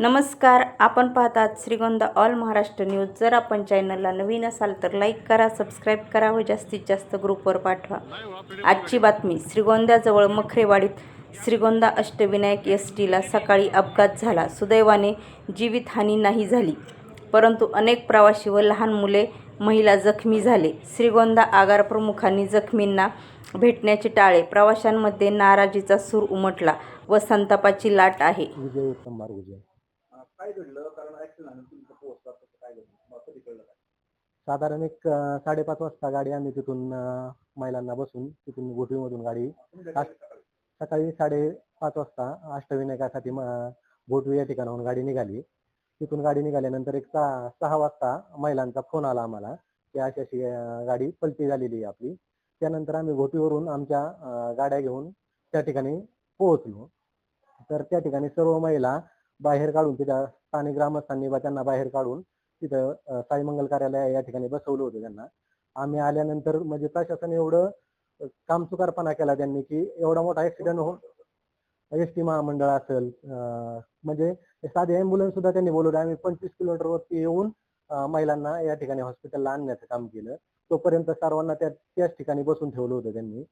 नमस्कार आपण पाहतात श्रीगोंदा ऑल महाराष्ट्र न्यूज. जर आपण चॅनलला नवीन असाल तर लाईक करा सबस्क्राईब करा व जास्तीत जास्त ग्रुपवर पाठवा. आजची बातमी श्रीगोंद्याजवळ मखरेवाडीत श्रीगोंदा अष्टविनायक एस टीला सकाळी अपघात झाला. सुदैवाने जीवितहानी नाही झाली परंतु अनेक प्रवासी व लहान मुले महिला जखमी झाले. श्रीगोंदा आगार प्रमुखांनी जखमींना भेटण्याचे टाळे प्रवाशांमध्ये नाराजीचा सूर उमटला व संतापाची लाट आहे. काय घडलं? कारण ऍक्सिडेंट झालं. तुमचं पोहोचतात तसं काय घडलं? मला कधी कळलं काय? साधारण एक अं, साडेपाच वाजता गाडी आम्ही तिथून अं, महिलांना बसून. तिथून गोठवीमधून गाडी. घरी सकाळी? सकाळी साडेपाच वाजता अष्टविनायकासाठी म- या ठिकाणाहून गाडी निघाली. तिथून गाडी निघाल्यानंतर एक सहा सहा वाजता महिलांचा फोन आला आम्हाला की अशी अशी अं, गाडी पलटी झालेली आहे आपली. त्यानंतर आम्ही घोटीवरून आमच्या अं, गाड्या घेऊन त्या ठिकाणी पोहोचलो. तर त्या ठिकाणी सर्व महिला बाहेर काढून तिथं स्थानिक ग्रामस्थांनी बा त्यांना बाहेर काढून तिथं साई मंगल कार्यालय या ठिकाणी बसवलं होतं त्यांना. आम्ही आल्यानंतर म्हणजे प्रशासन एवढं कामचुकारपणा केला त्यांनी की एवढा मोठा ऍक्सिडेंट होऊन एस टी महामंडळ असेल म्हणजे साधे अँब्युलन्स सुद्धा त्यांनी बोलवले. आम्ही पंचवीस किलोमीटर वरती येऊन महिलांना या ठिकाणी हॉस्पिटलला आणण्याचं काम केलं. तोपर्यंत सर्वांना त्या त्याच ठिकाणी बसून ठेवलं होतं त्यांनी.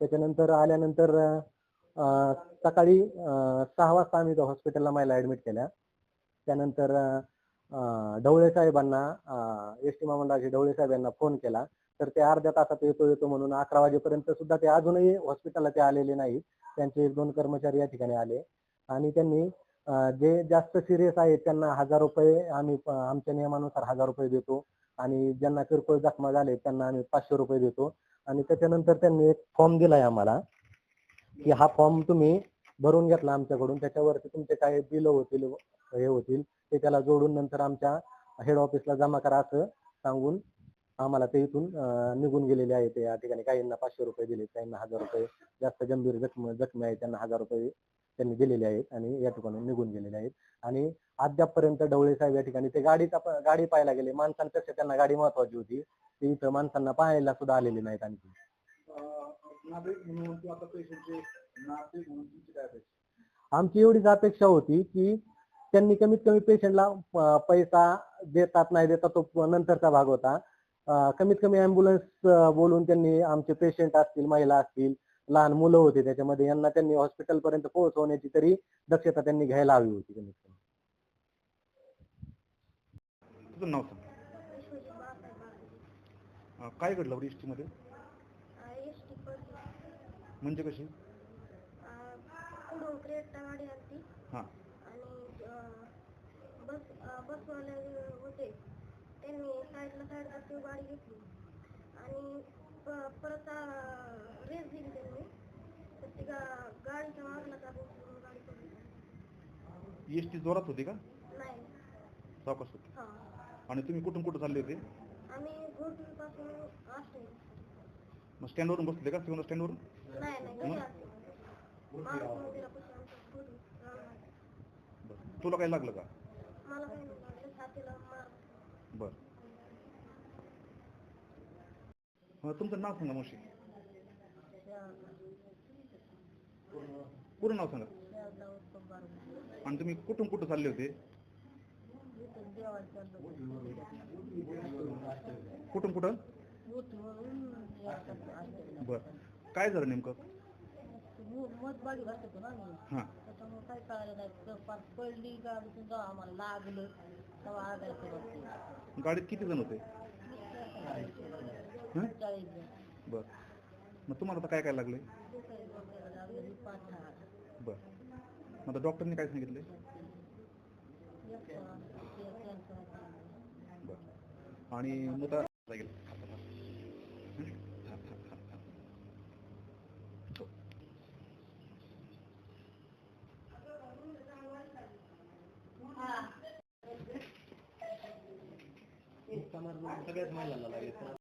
त्याच्यानंतर आल्यानंतर सकाळी सहा वाजता आम्ही त्या हॉस्पिटलला महिला ऍडमिट केल्या. त्यानंतर ढवळे साहेबांना एस टी महामंडळाचे ढवळे साहेब यांना फोन केला. तर ते अर्ध्या तासात येतो येतो म्हणून अकरा वाजेपर्यंत सुद्धा ते अजूनही हॉस्पिटलला ते आलेले नाहीत. त्यांचे एक दोन कर्मचारी या ठिकाणी आले. आणि त्यांनी जे जास्त सिरियस आहेत त्यांना हजार रुपये आम्ही आमच्या नियमानुसार हजार रुपये देतो. आणि ज्यांना किरकोळ जखमा झाले त्यांना आम्ही पाचशे रुपये देतो. आणि त्याच्यानंतर त्यांनी एक फॉर्म दिलाय आम्हाला. की हा फॉर्म तुम्ही भरून घेतला आमच्याकडून त्याच्यावरती तुमचे काय बिल होतील हे होतील ते त्याला जोडून नंतर आमच्या हेड ऑफिसला जमा करा असं सांगून आम्हाला ते इथून निघून गेलेले आहे ते या ठिकाणी काहींना पाचशे रुपये दिले काहींना हजार रुपये जास्त गंभीर जखम जखमी आहेत त्यांना हजार रुपये त्यांनी दिलेले आहेत आणि या ठिकाणी निघून गेलेले आहेत. आणि अद्यापपर्यंत ढवळे साहेब या ठिकाणी ते गाडीचा गाडी पाहायला गेले. माणसांपेक्षा त्यांना गाडी महत्वाची होती. ते इथं माणसांना पाहायला सुद्धा आलेले नाहीत आणखी. नागरिक म्हणून किंवा पेशंटचे नागरिक म्हणून तुमची काय अपेक्षा? आमची एवढीच अपेक्षा होती की त्यांनी कमीत कमी पेशंटला पैसा देतात नाही देतात तो नंतरचा भाग होता. अं, कमीत कमी अँब्युलन्स बोलून त्यांनी आमचे पेशंट असतील महिला असतील लहान मुलं होते त्याच्यामध्ये यांना त्यांनी हॉस्पिटल पर्यंत पोहोचवण्याची तरी दक्षता त्यांनी घ्यायला हवी होती कमीत कमी. तुझं नाव सांग. अं, काय घडलं एस म्हणजे कशी? आलती हां. आणि अं, बस अं, बसवाले होते. त्यांनी साईडला गाडी घेतली. आणि प- परत रेस दिली त्यांनी. तर ती गा- गाडीच्या मागला गाडी पडली एस टी जोरात होती का? नाही. सावकाश होती. हा. आणि तुम्ही कुठून कुठं चालले होते? आम्ही घोटूरपासून असते मग स्टँडवरून बसले का? सिग्नल स्टँडवरून तुला काय लागलं का? बरं. तुमचं नाव सांगा मावशी. पूर्ण नाव सांगा. आणि तुम्ही कुठून कुठं चालले होते? कुठून कुठं? बर. काय झालं नेमकं? मतबाडी घालतो ना मी हां. त्याच्यामुळे काय पार पडली गाडी सुद्धा आम्हाला लागलं. तेव्हा आगायचं गाडीत किती जण होते? हं? चाळीस जण. बर. मग तुम्हाला आता काय काय लागले? डोक्याला पाठ हात बर. मग आता डॉक्टरने काय सांगितले? एक कॅन्सर बर. आणि मग आता लागेल सगळ्याच महिलांना लागेल.